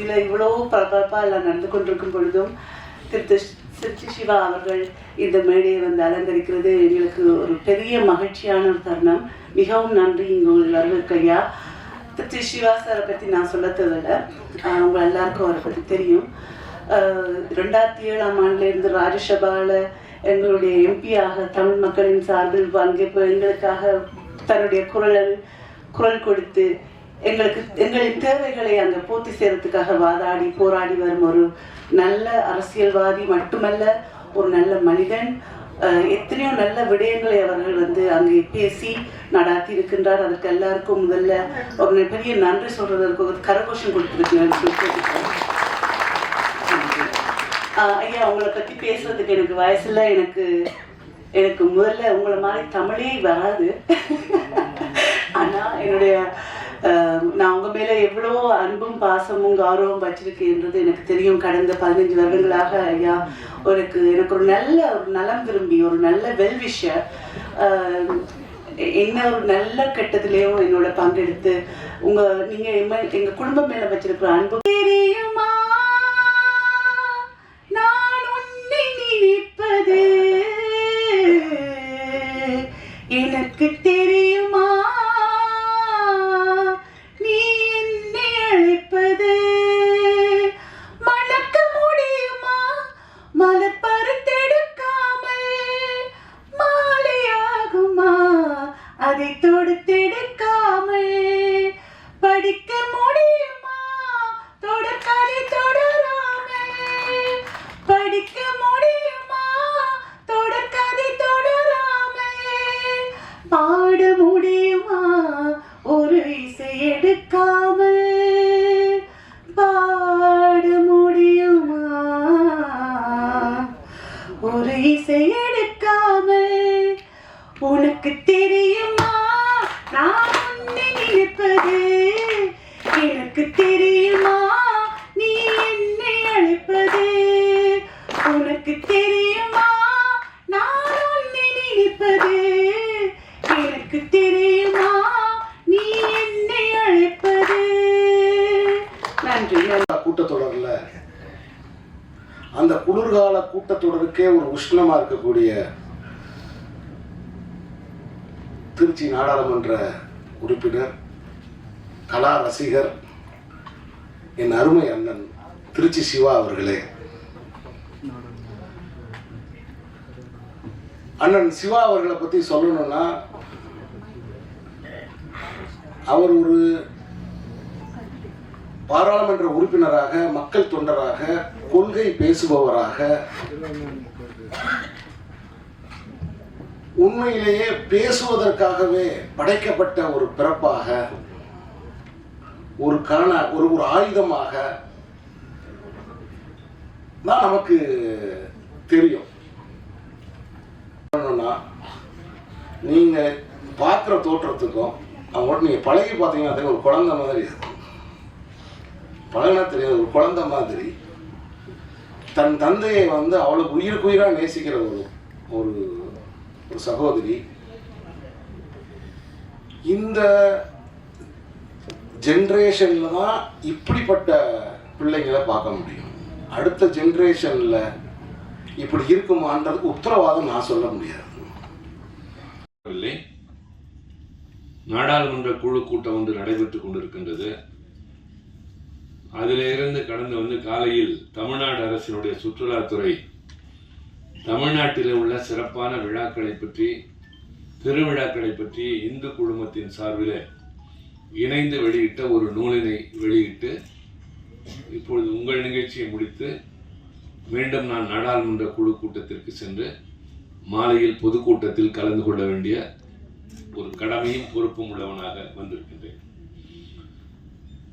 பகுதியில் இவ்வளவு பரபரப்பா எல்லாம் நடந்து கொண்டிருக்கும் பொழுதும் திரு சித்தி சிவா அவர்கள் இந்த மேடையை வந்து அலங்கரிக்கிறது எங்களுக்கு ஒரு பெரிய மகிழ்ச்சியான ஒரு தருணம். மிகவும் நன்றி இங்கே உங்கள் வருவதற்கு ஐயா. திரு சிவா சாரை பத்தி நான் சொல்ல தேவையில்ல. ஆஹ் உங்க எல்லாருக்கும் அவரை பத்தி தெரியும். ஆஹ் ரெண்டாயிரத்தி ஏழாம் ஆண்டுல இருந்து எங்களுடைய எம்பியாக தமிழ் மக்களின் சார்பில் அங்கே எங்களுக்காக தன்னுடைய குரல் குரல் கொடுத்து எங்களுக்கு எங்களின் தேவைகளை அந்த பூர்த்தி செய்யறதுக்காக வாதாடி போராடி வரும் ஒரு நல்ல அரசியல்வாதி மட்டுமல்ல ஒரு நல்ல மனிதன். எத்தனையோ நல்ல விடயங்களை அவர்கள் வந்து அங்கே பேசி நடாத்தி இருக்கின்றார். அதற்கு எல்லாருக்கும் முதல்ல ஒரு பெரிய நன்றி சொல்றதற்கு ஒரு கரகோஷம் கொடுத்திருக்கிறேன் ஐயா உங்களை பத்தி பேசுறதுக்கு எனக்கு வயசுல எனக்கு எனக்கு முதல்ல உங்களை மாதிரி தமிழே வராது. ஆனா என்னுடைய நான் உங்க மேல எவ்வளோ அன்பும் பாசமும் கௌரவம் வச்சிருக்கேன்றது எனக்கு தெரியும். கடந்த பதினஞ்சு வருடங்களாக ஐயா எனக்கு எனக்கு ஒரு நல்ல ஒரு நலம் விரும்பி ஒரு நல்ல வெல்விஷர் என்ன ஒரு நல்ல கட்டத்திலையும் என்னோட பங்கெடுத்து உங்க நீங்க எம்ம- எங்க குடும்பம் மேல வச்சிருக்கிற அன்பு கூட்டத்தொடருக்கே ஒரு உஷ்ணமா இருக்கக்கூடிய திருச்சி நாடாளுமன்ற உறுப்பினர் கலா ரசிகர் என் அருமை அண்ணன் திருச்சி சிவா அவர்களே. அண்ணன் சிவா அவர்களை பத்தி சொல்லணும்னா அவர் ஒரு பாராளுமன்ற உறுப்பினராக மக்கள் தொண்டராக கொள்கை பேசுபவராக உண்மையிலேயே பேசுவதற்காகவே படைக்கப்பட்ட ஒரு பிறப்பாக ஒரு காண ஒரு ஒரு ஆயுதமாக தான் நமக்கு தெரியும். சொல்லணும்னா நீங்க பார்க்குற தோற்றத்துக்கும் அவங்கள்ட்ட நீங்க பழகி பார்த்தீங்கன்னா ஒரு குழந்தை மாதிரி இருக்கும். பழகினா தெரியும் ஒரு குழந்தை மாதிரி தன் தந்தையை வந்து அவளுக்கு உயிருக்கு உயிராக நேசிக்கிற ஒரு ஒரு ஒரு சகோதரி. இந்த ஜென்ரேஷன்ல தான் இப்படிப்பட்ட பிள்ளைங்களை பார்க்க முடியும். அடுத்த ஜென்ரேஷன்ல இப்படி இருக்குமான்றதுக்கு உத்தரவாதம் நான் சொல்ல முடியாது. நாடாளுமன்ற குழு கூட்டம் ஒன்று நடைபெற்றுக் கொண்டிருக்கின்றது. அதிலிருந்து கடந்து வந்து காலையில் தமிழ்நாடு அரசினுடைய சுற்றுலாத்துறை தமிழ்நாட்டில் உள்ள சிறப்பான விழாக்களை பற்றி திருவிழாக்களை பற்றி இந்து குழுமத்தின் சார்பில் இணைந்து வெளியிட்ட ஒரு நூலினை வெளியிட்டு இப்பொழுது உங்கள் நிகழ்ச்சியை முடித்து மீண்டும் நான் நாடாளுமன்ற குழு கூட்டத்திற்கு சென்று மாலையில் பொதுக்கூட்டத்தில் கலந்து கொள்ள வேண்டிய ஒரு கடமையும் பொறுப்பும் உள்ளவனாக வந்திருக்கின்றேன்.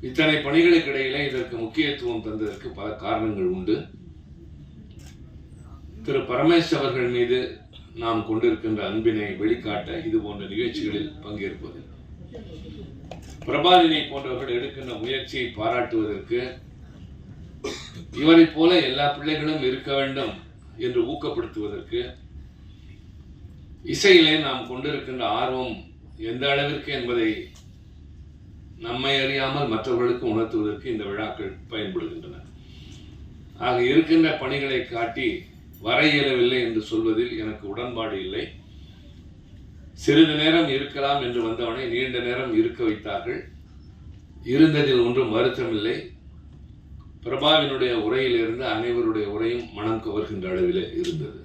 இத்தனை பணிகளுக்கு இடையிலே இதற்கு முக்கியத்துவம் தந்ததற்கு பல காரணங்கள் உண்டு. திரு பரமேஷ் அவர்கள் மீது நாம் கொண்டிருக்கின்ற அன்பினை வெளிக்காட்ட இது போன்ற நிகழ்ச்சிகளில் பங்கேற்பது. பிரபாலினி போன்றவர்கள் எடுக்கின்ற முயற்சியை பாராட்டுவதற்கு இவரைப் போல எல்லா பிள்ளைகளும் இருக்க வேண்டும் என்று ஊக்கப்படுத்துவதற்கு இசையிலே நாம் கொண்டிருக்கின்ற ஆர்வம் எந்த அளவிற்கு என்பதை நம்மை அறியாமல் மற்றவர்களுக்கு உணர்த்துவதற்கு இந்த விழாக்கள் பயன்படுகின்றன. ஆக இருக்கின்ற பணிகளை காட்டி வர இயலவில்லை என்று சொல்வதில் எனக்கு உடன்பாடு இல்லை. சிறிது நேரம் இருக்கலாம் என்று வந்தவனை நீண்ட நேரம் இருக்க வைத்தார்கள். இருந்ததில் ஒன்றும் வருத்தமில்லை பிரபாவினுடைய உரையிலிருந்து அனைவருடைய உரையும் மனம் கவர்கின்ற அளவில் இருந்தது.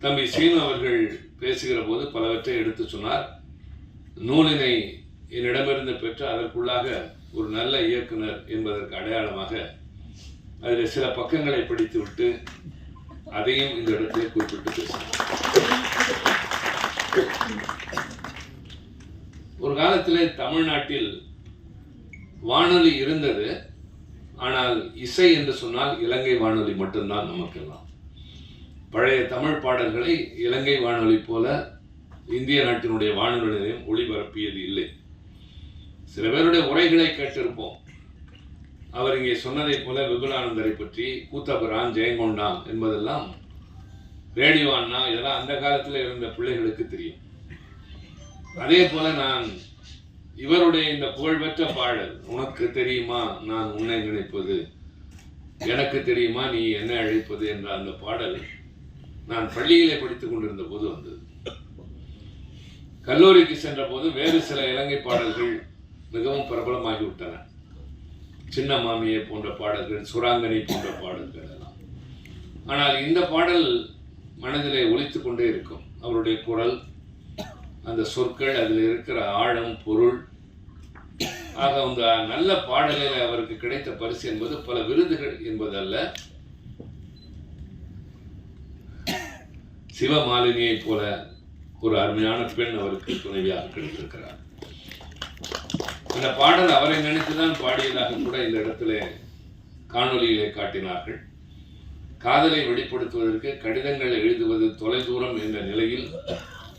தம்பி சீனு அவர்கள் பேசுகிற போது பலவற்றை எடுத்து சொன்னார். நூலினை என்னிடமிருந்து பெற்று அதற்குள்ளாக ஒரு நல்ல இயக்குனர் என்பதற்கு அடையாளமாக அதில் சில பக்கங்களை படித்துவிட்டு அதையும் இந்த இடத்தில் குறிப்பிட்டு பேசினார் ஒரு காலத்திலே தமிழ்நாட்டில் வானொலி இருந்தது. ஆனால் இசை என்று சொன்னால் இலங்கை வானொலி மட்டும்தான் நமக்கெல்லாம். பழைய தமிழ் பாடல்களை இலங்கை வானொலி போல இந்திய நாட்டினுடைய வானொலி நிலையம் ஒளிபரப்பியது இல்லை. சில பேருடைய உரைகளை கேட்டிருப்போம். அவர் இங்கே சொன்னதைப் போல விபுலானந்தரை பற்றி கூத்தபுரான் ஜெயங்கொண்டான் என்பதெல்லாம் ரேடியோ அண்ணா இதெல்லாம் அந்த காலத்தில் இருந்த பிள்ளைகளுக்கு தெரியும். அதே போல நான் இவருடைய இந்த புகழ்பெற்ற பாடல் உனக்கு தெரியுமா நான் உன்னை நினைப்பது? எனக்கு தெரியுமா நீ என்ன அழைப்பது? என்ற அந்த பாடல் நான் பள்ளியிலே படித்துக் கொண்டிருந்த போது வந்தது. கல்லூரிக்கு சென்ற போது வேறு சில இலங்கை பாடல்கள் மிகவும் பிரபலமாகிவிட்டன. சின்ன மாமியை போன்ற பாடல்கள் சுராங்கனி போன்ற பாடல்கள் எல்லாம். ஆனால் இந்த பாடல் மனதிலே ஒழித்து கொண்டே இருக்கும். அவருடைய குரல் அந்த சொற்கள் அதில் இருக்கிற ஆழம் பொருள் ஆக அந்த நல்ல பாடலில் அவருக்கு கிடைத்த பரிசு என்பது பல விருதுகள் என்பதல்ல. சிவமாலினியைப் போல ஒரு அருமையான பெண் அவருக்கு துணைவியாக கிடைத்திருக்கிறார். இந்த பாடல் அவரை நினைத்துதான் பாடியதாக கூட இந்த இடத்துல காணொளியிலே காட்டினார்கள். காதலை வெளிப்படுத்துவதற்கு கடிதங்கள் எழுதுவது தொலைதூரம் என்ற நிலையில்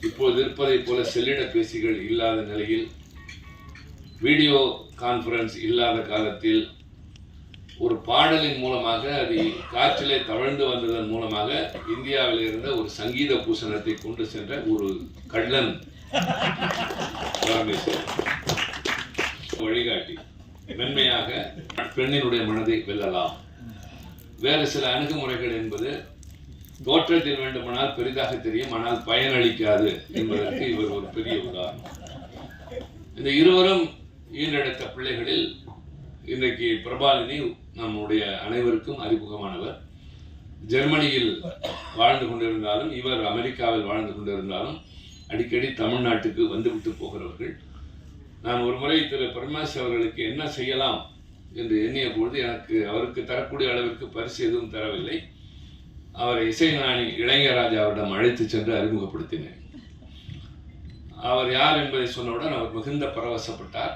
இப்போது இருப்பதைப் போல செல்லிட பேசிகள் இல்லாத நிலையில் வீடியோ கான்ஃபரன்ஸ் இல்லாத காலத்தில் ஒரு பாடலின் மூலமாக அது காற்றிலே தவழ்ந்து வந்ததன் மூலமாக இந்தியாவில் இருந்த ஒரு சங்கீத பூசணத்தை கொண்டு சென்ற ஒரு கள்ளன். வழிகாட்டி. மென்மையாக பெண்ணினுடைய மனதை வெல்லலாம். வேறு சில அணுகுமுறைகள் என்பது தோற்றத்தில் வேண்டுமானால் பெரிதாக தெரியும் ஆனால் பயனளிக்காது என்பதற்கு இவர் ஒரு பெரிய உதாரணம். இந்த இருவரும் ஈன்றெடுத்த பிள்ளைகளில் இன்றைக்கு பிரபாலினி நம்முடைய அனைவருக்கும் அறிமுகமானவர். ஜெர்மனியில் வாழ்ந்து கொண்டிருந்தாலும் இவர் அமெரிக்காவில் வாழ்ந்து கொண்டிருந்தாலும் அடிக்கடி தமிழ்நாட்டுக்கு வந்துவிட்டு போகிறவர்கள். நான் ஒரு முறை திரு பரமேஸ் அவர்களுக்கு என்ன செய்யலாம் என்று எண்ணிய பொழுது எனக்கு அவருக்கு தரக்கூடிய அளவிற்கு பரிசு எதுவும் தரவில்லை. அவரை இசைஞானி இளைஞராஜாவிடம் அழைத்து சென்று அறிமுகப்படுத்தினேன். அவர் யார் என்பதை சொன்னவுடன் அவர் மிகுந்த பரவசப்பட்டார்.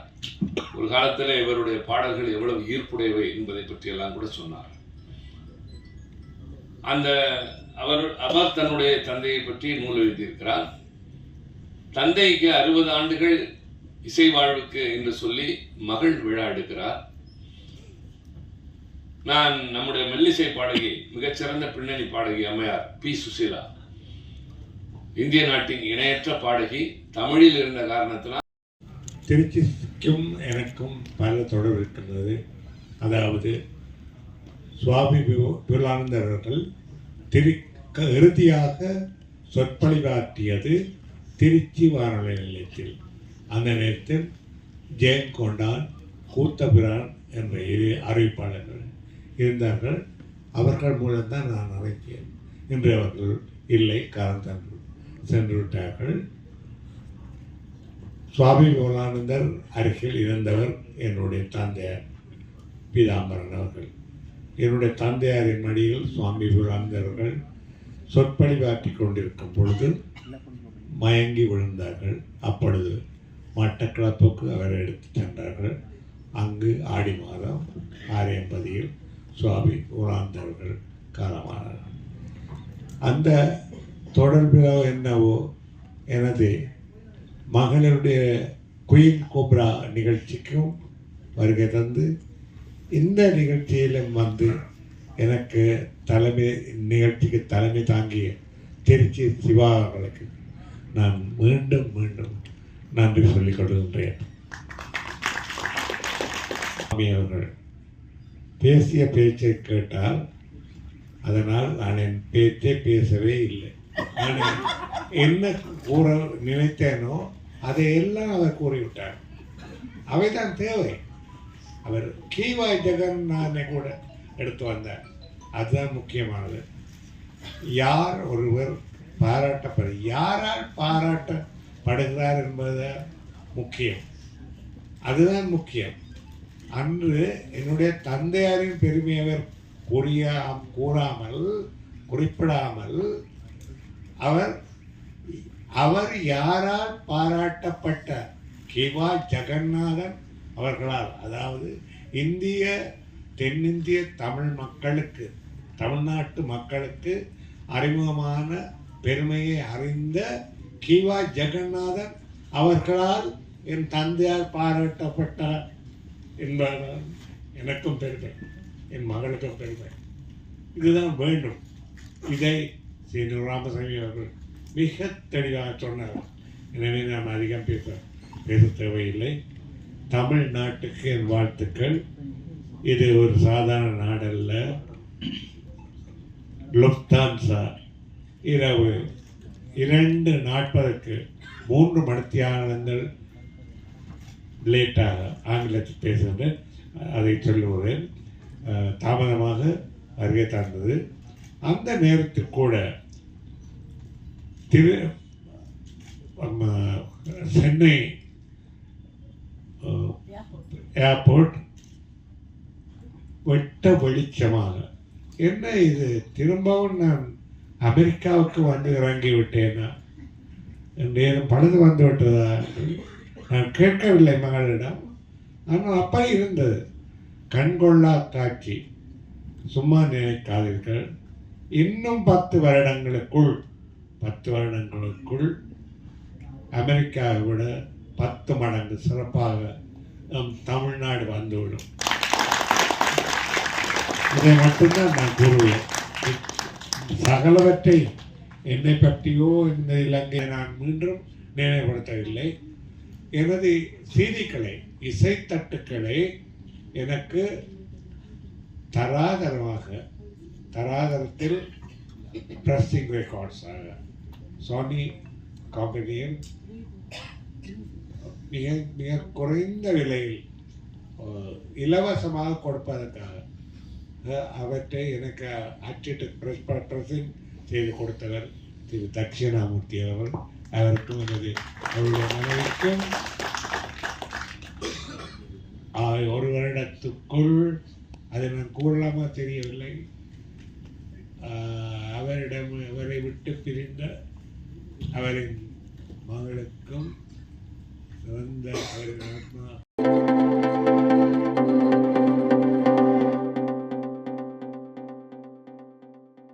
ஒரு காலத்தில் இவருடைய பாடல்கள் எவ்வளவு ஈர்ப்புடையவை என்பதை பற்றியெல்லாம் கூட சொன்னார். அந்த அவர் அவர் தன்னுடைய தந்தையை பற்றி நூல் எழுதியிருக்கிறார் தந்தைக்கு அறுபது ஆண்டுகள் இசை வாழ்வுக்கு என்று சொல்லி மகள் விழா எடுக்கிறார். நான் நம்முடைய மெல்லிசை பாடகி மிகச்சிறந்த பின்னணி பாடகி அம்மையார் பி. சுசீலா. இந்திய நாட்டின் இணையற்ற பாடகி தமிழில் இருந்த காரணத்தினால் திருச்சிக்கும் எனக்கும் பல தொடர்பு இருக்கின்றது. அதாவது சுவாமி விவே- அவர்கள் திரு இறுதியாக சொற்பொழிவாற்றியது திருச்சி வானொலி நிலையத்தில். அந்த நேரத்தில் ஜெயங்கொண்டான் கூத்தபிரான் என்ற இரு அறிவிப்பாளர்கள் இருந்தார்கள். அவர்கள் மூலம்தான் நான் அழைத்தேன். இன்று அவர்கள் இல்லை காரணம் சென்று விட்டார்கள் சுவாமி விவேகானந்தர் அருகில் இருந்தவர் என்னுடைய தந்தையார் பீதாம்பரன் அவர்கள். என்னுடைய தந்தையாரின் மடியில் சுவாமி விவேகானந்தர் அவர்கள் சொற்பழிவாற்றி கொண்டிருக்கும் பொழுது மயங்கி விழுந்தார்கள். அப்பொழுது மட்டக்களப்புக்கு அவரை எடுத்துச் சென்றார்கள். அங்கு ஆடி மாதம் ஆரியம்பதியில் சுவாமி ஊராந்தவர்கள் காலமானார்கள். அந்த தொடர்பு என்னவோ எனது மகளிருடைய குயின் கோப்ரா நிகழ்ச்சிக்கும் வருகை தந்து இந்த நிகழ்ச்சியிலும் வந்து எனக்கு தலைமை நிகழ்ச்சிக்கு தலைமை தாங்கிய திருச்சி சிவா அவர்களுக்கு நான் மீண்டும் மீண்டும் நன்றி சொல்லிக் கொள்கின்றேன். அவர்கள் பேசிய பேச்சை கேட்டால் அதனால் நான் என் பேச்சே பேசவே இல்லை. நான் என்ன கூற நினைத்தேனோ அதையெல்லாம் அவர் கூறிவிட்டார். அவைதான் தேவை. அவர் கீவாய் ஜெகன்னானை கூட எடுத்து வந்தார். அதுதான் முக்கியமானது. யார் ஒருவர் பாராட்டப்படு யாரால் பாராட்டப்படுகிறார் என்பது முக்கியம். அதுதான் முக்கியம். அன்று என்னுடைய தந்தையாரின் பெருமை அவர் கூறியா கூறாமல் குறிப்பிடாமல் அவர் அவர் யாரால் பாராட்டப்பட்ட கிவா ஜெகநாதன் அவர்களால். அதாவது இந்திய தென்னிந்திய தமிழ் மக்களுக்கு தமிழ்நாட்டு மக்களுக்கு அறிமுகமான பெருமையை அறிந்த கிவா ஜெகநாதன் அவர்களால் என் தந்தையால் பாராட்டப்பட்டார் என்பதால் எனக்கும் பெருமை. என் மகளுக்கும் பெருமை. இதுதான் வேண்டும். இதை ஸ்ரீ ராமசாமி அவர்கள் மிக தெளிவாக சொன்னார். எனவே நாம் அதிகம் பேச பேச தேவையில்லை. தமிழ்நாட்டுக்கு என் வாழ்த்துக்கள். இது ஒரு சாதாரண நாடல்ல. லுப்தான்சா. இரவு இரண்டு நாற்பதுக்கு மூன்று மணித்தியானங்கள் லேட்டாக ஆங்கிலத்தில் பேசுகின்றேன் அதை சொல்லுகிறேன். தாமதமாக வருகை தந்தது. அந்த நேரத்தில் கூட திரு நம்ம சென்னை ஏர்போர்ட் வெட்ட வெளிச்சமாக. என்ன இது? திரும்பவும் நான் அமெரிக்காவுக்கு வந்து இறங்கி விட்டேனா நேரம் பழுது வந்து விட்டதா? நான் கேட்கவில்லை மகளிடம். ஆனால் அப்பா இருந்தது. கண்கொள்ளா காட்சி. சும்மா நினைக்காதீர்கள். இன்னும் பத்து வருடங்களுக்குள் பத்து வருடங்களுக்குள் அமெரிக்காவை விட பத்து மடங்கு சிறப்பாக நம் தமிழ்நாடு வந்துவிடும். இதை மட்டும்தான் நான் கூறுவேன். சகலவற்றை என்னை பற்றியோ இந்த இலங்கையை நான் மீண்டும் நினைவுபடுத்தவில்லை. எனது செய்திகளை இசைத்தட்டுக்களை எனக்கு தராதரமாக தராதரத்தில் ப்ரெஸ்ஸிங் ரெக்கார்ட்ஸாக சோனி கம்பெனியில் மிக மிக குறைந்த விலையில் இலவசமாக கொடுப்பதற்காக அவற்றை எனக்கு அச்சிட்டு ப்ரெஸ் ப்ரெசன்ட் செய்து கொடுத்தவர் திரு தட்சிணாமூர்த்தி அவர்கள். அவருக்கும் எனது அவருடைய மனைவிக்கும் ஒரு வருடத்துக்குள் அதை நான் கூறலாமா தெரியவில்லை. அவரிடம் அவரை விட்டு பிரிந்த அவரின் மகளுக்கும் சிறந்த அவரின் ஆத்மா